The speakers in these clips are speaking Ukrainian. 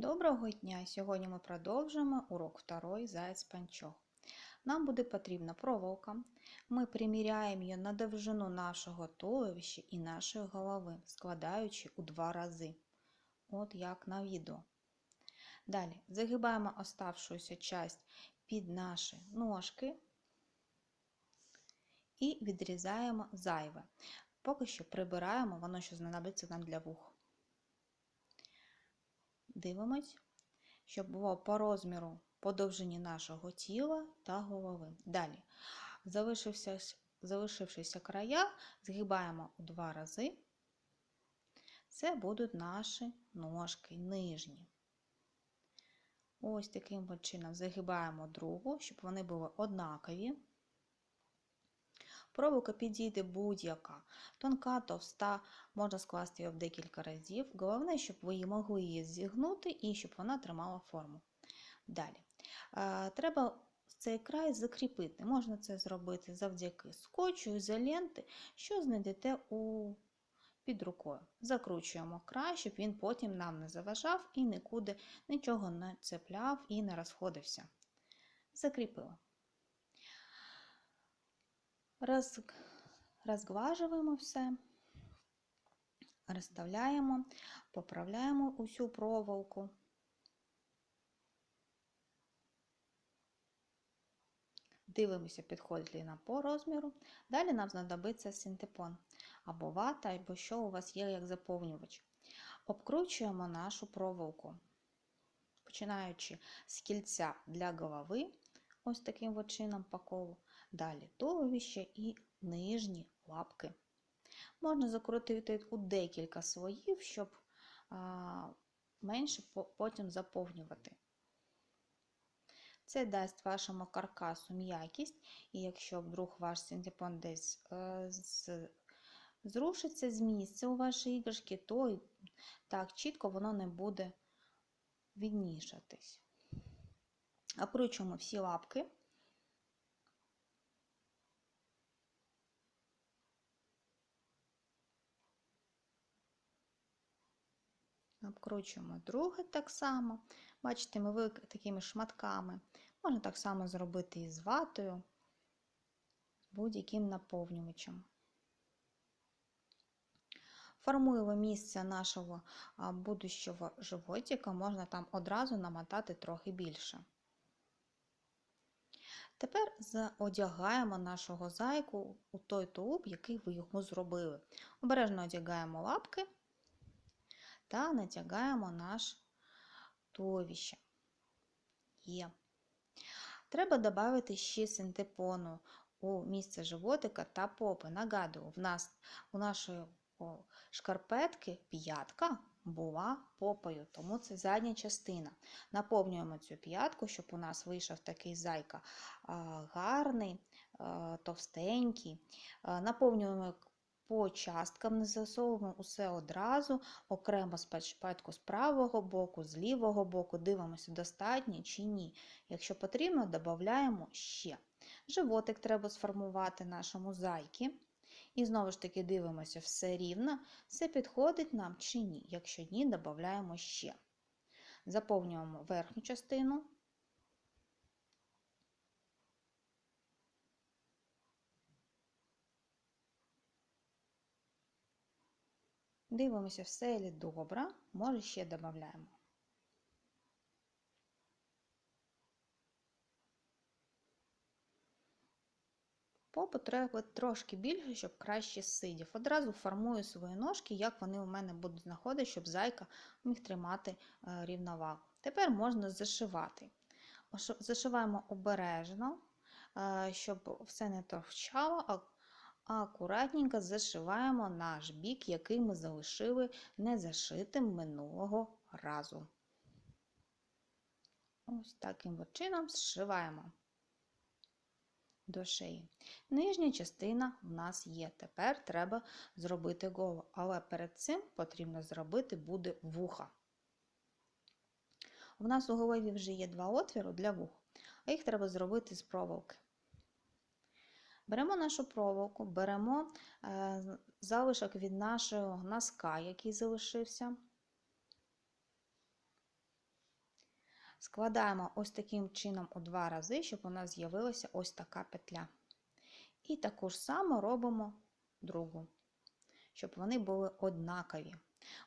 Доброго дня! Сьогодні ми продовжимо урок 2 Заяць панчох. Нам буде потрібна проволока. Ми приміряємо її на довжину нашого туловища і нашої голови, складаючи у два рази. От як на відео. Далі загибаємо оставшуюся часть під наші ножки і відрізаємо зайве. Поки що прибираємо, воно що знадобиться нам для вух. Дивимось, щоб було по розміру по нашого тіла та голови. Далі, залишившися края, згибаємо у два рази. Це будуть наші ножки нижні. Ось таким чином загибаємо другу, щоб вони були однакові. Проволока підійде будь-яка. Тонка, товста, можна скласти її в декілька разів. Головне, щоб ви могли її зігнути і щоб вона тримала форму. Далі. Треба цей край закріпити. Можна це зробити завдяки скотчу, ізоленти, що знайдете у під рукою. Закручуємо край, щоб він потім нам не заважав і нікуди нічого не цепляв і не розходився. Закріпила. Роз... Розглажуємо все, розставляємо, поправляємо усю проволоку. Дивимося, підходить ли нам по розміру. Далі нам знадобиться синтепон або вата, або що у вас є як заповнювач. Обкручуємо нашу проволоку, починаючи з кільця для голови, ось таким от чином по колу. Далі туловище і нижні лапки. Можна закрутити у декілька слоїв, щоб а, менше потім заповнювати. Це дасть вашому каркасу м'якість, і якщо вдруг ваш синтепон десь е, зрушиться з місця у вашій іграшки, то так чітко воно не буде віднішатись. Окручуємо всі лапки. Обкручуємо друге так само. Бачите, ми такими шматками. Можна так само зробити і з ватою, з будь-яким наповнювачем. Формуємо місце нашого будущого животика, можна там одразу намотати трохи більше. Тепер одягаємо нашого зайку у той тулуб, який ви йому зробили. Обережно одягаємо лапки та натягаємо наш туловище. Є. Треба додати ще синтепону у місце животика та попи. Нагадую, в нас у нашої шкарпетки п'ятка була попою, тому це задня частина. Наповнюємо цю п'ятку, щоб у нас вийшов такий зайка гарний, товстенький. Наповнюємо по часткам, не засовуємо усе одразу, окремо спочатку з правого боку, з лівого боку, дивимося, достатньо чи ні. Якщо потрібно, додаємо ще. Животик треба сформувати нашому зайки. І знову ж таки дивимося все рівно, все підходить нам чи ні. Якщо ні, додаємо ще. Заповнюємо верхню частину. Дивимося, все ли добре, може ще додаємо. Попу треба трошки більше, щоб краще сидів. Одразу формую свої ножки, як вони у мене будуть знаходити, щоб зайка міг тримати е, рівновагу. Тепер можна зашивати. Зашиваємо обережно, е, щоб все не торчало, а акуратненько зашиваємо наш бік, який ми залишили незашитим минулого разу. Ось таким чином зшиваємо до шиї. Нижня частина в нас є. Тепер треба зробити голову, але перед цим потрібно зробити буде вуха. У нас у голові вже є два отвіри для вух, а їх треба зробити з проволоки. Беремо нашу проволоку, беремо е, залишок від нашого носка, який залишився. Складаємо ось таким чином у два рази, щоб у нас з'явилася ось така петля. І таку ж саму робимо другу, щоб вони були однакові.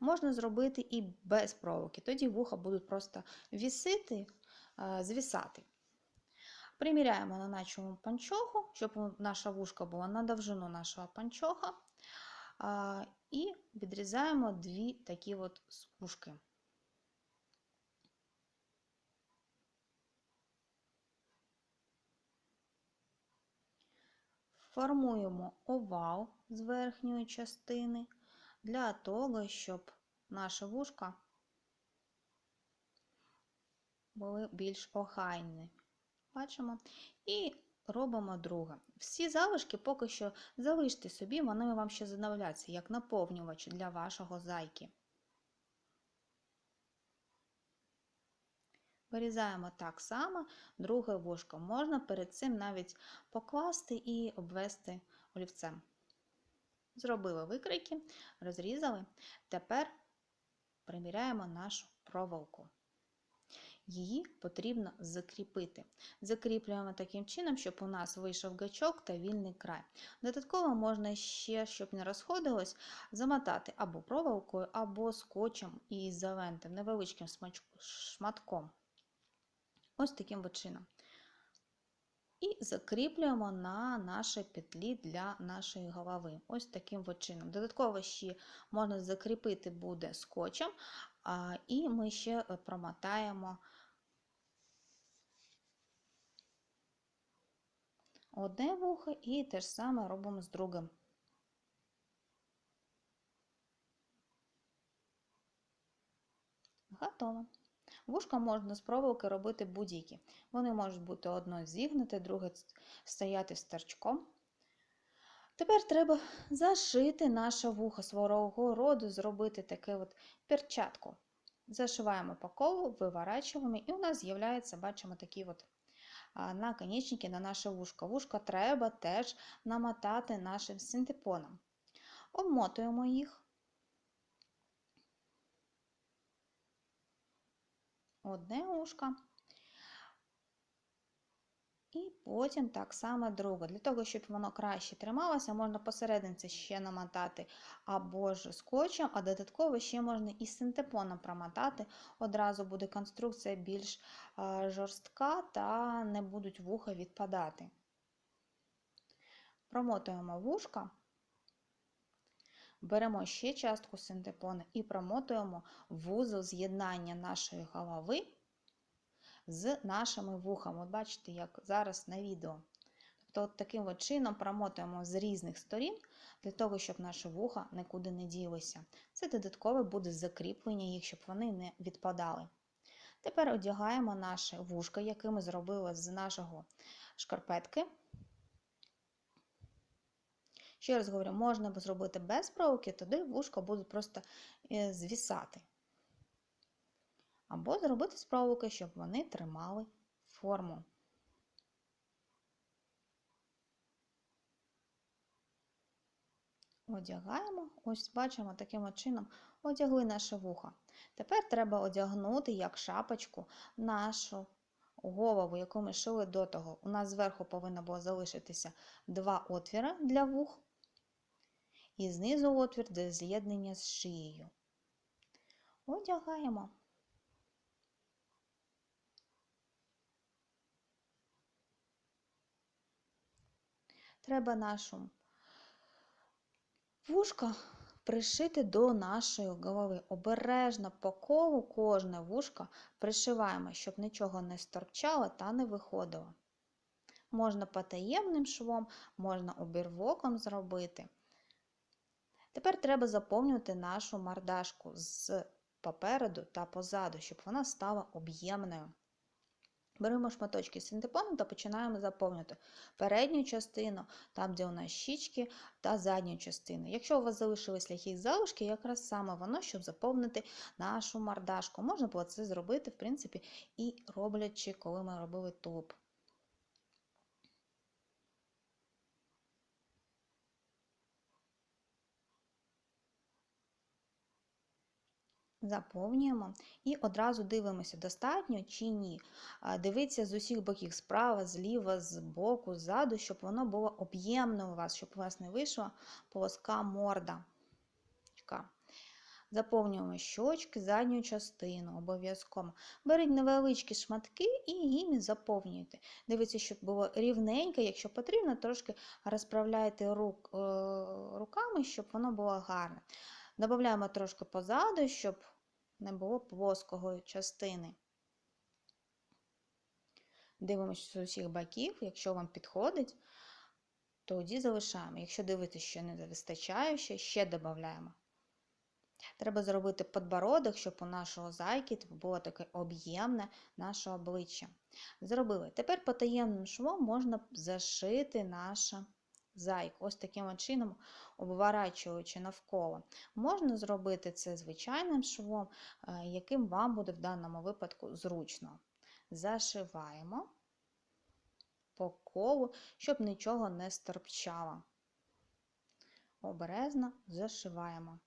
Можна зробити і без проволоки, тоді вуха будуть просто вісити, звісати. Приміряємо на нашому панчоху, щоб наша вушка була на довжину нашого панчоха. І відрізаємо дві такі от смужки. Формуємо овал з верхньої частини для того, щоб наші вушка були більш охайні. Бачимо. І робимо друге. Всі залишки поки що залиште собі, вони вам ще знадобляться, як наповнювач для вашого зайки. Вирізаємо так само друге вушко. Можна перед цим навіть покласти і обвести олівцем. Зробили викройки, розрізали. Тепер приміряємо нашу проволоку. Її потрібно закріпити. Закріплюємо таким чином, щоб у нас вийшов гачок та вільний край. Додатково можна ще, щоб не розходилось, замотати або проволокою, або скотчем і ізолентом, невеличким шматком. Ось таким чином. І закріплюємо на нашій петлі для нашої голови. Ось таким чином. Додатково ще можна закріпити буде скотчем, і ми ще промотаємо одне вухо і те ж саме робимо з другим. Готово. Вушка можна з проволоки робити будь-які. Вони можуть бути одно зігнуте, друге стояти старчком. Тепер треба зашити наше вухо свого роду, зробити таке от перчатку. Зашиваємо по колу, виворачуємо, і у нас з'являється, бачимо, такі от наконечники на наше вушко. Вушко треба теж намотати нашим синтепоном. Обмотуємо їх. Одне ушко. І потім так само друге. Для того, щоб воно краще трималося, можна посерединці ще намотати або ж скотчем, а додатково ще можна і синтепоном промотати. Одразу буде конструкція більш жорстка та не будуть вуха відпадати. Промотуємо вушка, беремо ще частку синтепону і промотуємо вузол з'єднання нашої голови з нашими вухами. От бачите, як зараз на відео. Тобто, от таким от чином промотуємо з різних сторін, для того, щоб наші вуха нікуди не ділися. Це додаткове буде закріплення їх, щоб вони не відпадали. Тепер одягаємо наше вушко, яке ми зробили з нашого шкарпетки. Ще раз говорю, можна зробити без проволоки, тоді вушко буде просто е, звісати. Або зробити з щоб вони тримали форму. Одягаємо, ось бачимо, таким чином одягли наше вухо. Тепер треба одягнути як шапочку нашу голову, яку ми шили до того. У нас зверху повинно було залишитися два отвіри для вух, і знизу отвір для з'єднання з шиєю. Одягаємо. Треба нашу вушко пришити до нашої голови. Обережно по колу кожне вушко пришиваємо, щоб нічого не сторчало та не виходило. Можна потаємним швом, можна обірвоком зробити. Тепер треба заповнювати нашу мордашку з попереду та позаду, щоб вона стала об'ємною. Беремо шматочки синтепону та починаємо заповнювати передню частину, там, де у нас щічки, та задню частину. Якщо у вас залишились ляхі залишки, якраз саме воно, щоб заповнити нашу мордашку. Можна було це зробити, в принципі, і роблячи, коли ми робили топ. Заповнюємо і одразу дивимося, достатньо чи ні. Дивіться з усіх боків, справа, зліва, з боку, ззаду, щоб воно було об'ємне у вас, щоб у вас не вийшла плоска морда. Заповнюємо щочки, задню частину обов'язково. Беріть невеличкі шматки і їм заповнюйте. Дивіться, щоб було рівненько, якщо потрібно, трошки розправляйте рук, е, руками, щоб воно було гарне. Додаємо трошки позаду, щоб не було плоского частини. Дивимося з усіх боків, якщо вам підходить, тоді залишаємо. Якщо дивитися, що не вистачає, ще, додаємо. Треба зробити подбородок, щоб у нашого зайки було таке об'ємне наше обличчя. Зробили. Тепер потаємним швом можна зашити нашу зайку. Ось таким чином, обворачуючи навколо. Можна зробити це звичайним швом, е, яким вам буде в даному випадку зручно. Зашиваємо по колу, щоб нічого не стерпчало. Обережно зашиваємо.